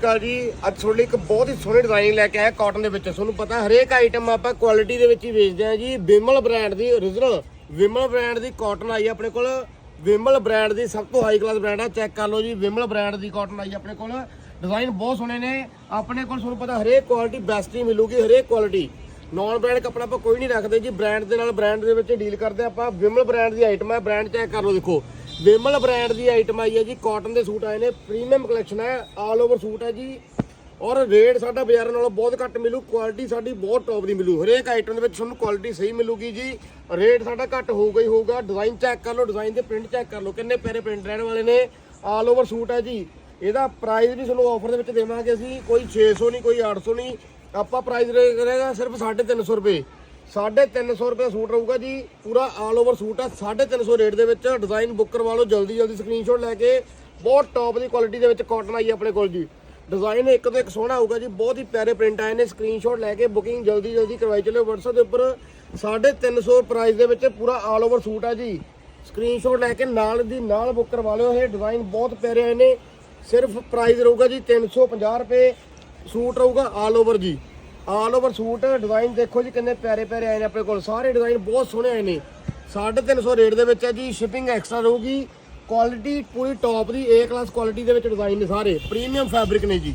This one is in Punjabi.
ਅਕਾਲ ਜੀ, ਅੱਜ ਤੁਹਾਡੇ ਲਈ ਇੱਕ ਬਹੁਤ ਹੀ ਸੋਹਣੇ ਡਿਜ਼ਾਈਨ ਲੈ ਕੇ ਆਇਆ ਕਾਟਨ ਦੇ ਵਿੱਚ। ਤੁਹਾਨੂੰ ਪਤਾ ਹਰੇਕ ਆਈਟਮ ਆਪਾਂ ਕੁਆਲਿਟੀ ਦੇ ਵਿੱਚ ਹੀ ਵੇਚਦੇ ਆ ਜੀ। ਵਿਮਲ ਬ੍ਰਾਂਡ ਦੀ origignal ਵਿਮਲ ਬ੍ਰਾਂਡ ਦੀ ਕਾਟਨ ਆਈ ਆਪਣੇ ਕੋਲ। ਵਿਮਲ ਬ੍ਰਾਂਡ ਦੀ ਸਭ ਤੋਂ ਹਾਈ ਕਲਾਸ ਬ੍ਰਾਂਡ ਆ ਚੈੱਕ ਕਰ ਲਓ ਜੀ, ਵਿਮਲ ਬ੍ਰਾਂਡ ਦੀ ਕਾਟਨ ਆਈ ਆਪਣੇ ਕੋਲ। ਡਿਜ਼ਾਈਨ ਬਹੁਤ ਸੋਹਣੇ ਨੇ। ਆਪਣੇ ਕੋਲ ਤੁਹਾਨੂੰ ਪਤਾ ਹਰੇਕ ਕੁਆਲਿਟੀ ਬੈਸਟ ਹੀ ਮਿਲੂਗੀ, ਹਰੇਕ ਕੁਆਲਿਟੀ ਨੌਨ ਬ੍ਰਾਂਡ ਕੱਪੜਾ ਆਪਾਂ ਕੋਈ ਨਹੀਂ ਰੱਖਦੇ ਜੀ। ਬ੍ਰਾਂਡ ਦੇ ਨਾਲ ਬ੍ਰਾਂਡ ਦੇ ਵਿੱਚ ਡੀਲ ਕਰਦੇ ਆਪਾਂ। ਵਿਮਲ ਬ੍ਰਾਂਡ ਦੀ ਆਈਟਮ ਹੈ ਬ੍ਰਾਂਡ ਚੈੱਕ ਕਰ ਲਓ ਦੇਖੋ। ਵਿਮਲ ਬ੍ਰਾਂਡ ਦੀ ਆਈਟਮ ਆਈ ਹੈ ਜੀ। ਕਾਟਨ ਦੇ ਸੂਟ ਆਏ ਨੇ। ਪ੍ਰੀਮੀਅਮ ਕਲੈਕਸ਼ਨ ਹੈ। ਆਲ ਓਵਰ ਸੂਟ ਹੈ ਜੀ। ਔਰ ਰੇਟ ਸਾਡਾ ਬਾਜ਼ਾਰਾਂ ਨਾਲੋਂ ਬਹੁਤ ਘੱਟ ਮਿਲੂ। ਕੁਆਲਿਟੀ ਸਾਡੀ ਬਹੁਤ ਟੌਪ ਦੀ ਮਿਲੂ। ਹਰੇਕ ਆਈਟਮ ਦੇ ਵਿੱਚ ਤੁਹਾਨੂੰ ਕੁਆਲਿਟੀ ਸਹੀ ਮਿਲੂਗੀ ਜੀ। ਰੇਟ ਸਾਡਾ ਘੱਟ ਹੋਊਗਾ ਹੀ ਹੋਊਗਾ। ਡਿਜ਼ਾਈਨ ਚੈੱਕ ਕਰ ਲਓ। ਡਿਜ਼ਾਈਨ ਦੇ ਪ੍ਰਿੰਟ ਚੈੱਕ ਕਰ ਲਓ। ਕਿੰਨੇ ਪਿਆਰੇ ਪ੍ਰਿੰਟ ਰਹਿਣ ਵਾਲੇ ਨੇ। ਆਲ ਓਵਰ ਸੂਟ ਹੈ ਜੀ। ਇਹਦਾ ਪ੍ਰਾਈਸ ਵੀ ਤੁਹਾਨੂੰ ਆਫਰ ਦੇ ਵਿੱਚ ਦੇਵਾਂਗੇ ਅਸੀਂ। ਕੋਈ 600 ਨਹੀਂ, ਕੋਈ 800 ਨਹੀਂ। ਆਪਾਂ ਪ੍ਰਾਈਸ ਕਰੇਗਾ ਸਿਰਫ 350 ਰੁਪਏ। 350 ਰੁਪਏ ਦਾ ਸੂਟ ਰਹੂਗਾ ਜੀ। ਪੂਰਾ ਆਲ ਓਵਰ ਸੂਟ ਆ। 350 ਰੇਟ ਦੇ ਵਿੱਚ ਡਿਜ਼ਾਈਨ ਬੁੱਕ ਕਰਵਾ ਲਓ, ਜਲਦੀ ਜਲਦੀ ਸਕਰੀਨਸ਼ਾਟ ਲੈ ਕੇ। ਬਹੁਤ ਟੌਪ ਦੀ ਕੁਆਲਿਟੀ ਦੇ ਵਿੱਚ ਕਾਟਨ ਆਈ ਹੈ ਆਪਣੇ ਕੋਲ ਜੀ। ਡਿਜ਼ਾਈਨ ਇੱਕ ਤੋਂ ਇੱਕ ਸੋਹਣਾ ਹੋਊਗਾ ਜੀ। ਬਹੁਤ ਹੀ ਪਿਆਰੇ ਪ੍ਰਿੰਟ ਆਏ ਨੇ। ਸਕਰੀਨਸ਼ਾਟ ਲੈ ਕੇ ਬੁਕਿੰਗ ਜਲਦੀ ਜਲਦੀ ਕਰਵਾਈ ਚੱਲਿਓ WhatsApp ਦੇ ਉੱਪਰ। 350 ਪ੍ਰਾਈਸ ਦੇ ਵਿੱਚ ਪੂਰਾ ਆਲ ਓਵਰ ਸੂਟ ਆ ਜੀ। ਸਕਰੀਨਸ਼ਾਟ ਲੈ ਕੇ ਨਾਲ ਦੀ ਨਾਲ ਬੁੱਕ ਕਰਵਾ ਲਿਓ। ਇਹ ਡਿਜ਼ਾਈਨ ਬਹੁਤ ਪਿਆਰੇ ਆਏ ਨੇ। ਸਿਰਫ ਪ੍ਰਾਈਸ ਰਹੂਗਾ ਜੀ 350 ਰੁਪਏ। ਸੂਟ ਰਹੂਗਾ ਆਲ ਓਵਰ ਜੀ। ਆਲ ਓਵਰ ਸੂਟ ਡਿਜ਼ਾਈਨ ਦੇਖੋ ਜੀ ਕਿੰਨੇ ਪਿਆਰੇ ਪਿਆਰੇ ਆਏ ਨੇ ਆਪਣੇ ਕੋਲ। ਸਾਰੇ ਡਿਜ਼ਾਈਨ ਬਹੁਤ ਸੋਹਣੇ ਆਏ ਨੇ। 350 ਰੇਟ ਦੇ ਵਿੱਚ ਹੈ ਜੀ ਸ਼ਿਪਿੰਗ ਐਕਸਟਰਾ ਰਹੂਗੀ। ਕੁਆਲਿਟੀ ਪੂਰੀ ਟੌਪ ਦੀ, A ਕਲਾਸ ਕੁਆਲਿਟੀ ਦੇ ਵਿੱਚ ਡਿਜ਼ਾਈਨ ਨੇ ਸਾਰੇ। ਪ੍ਰੀਮੀਅਮ ਫੈਬਰਿਕ ਨੇ ਜੀ।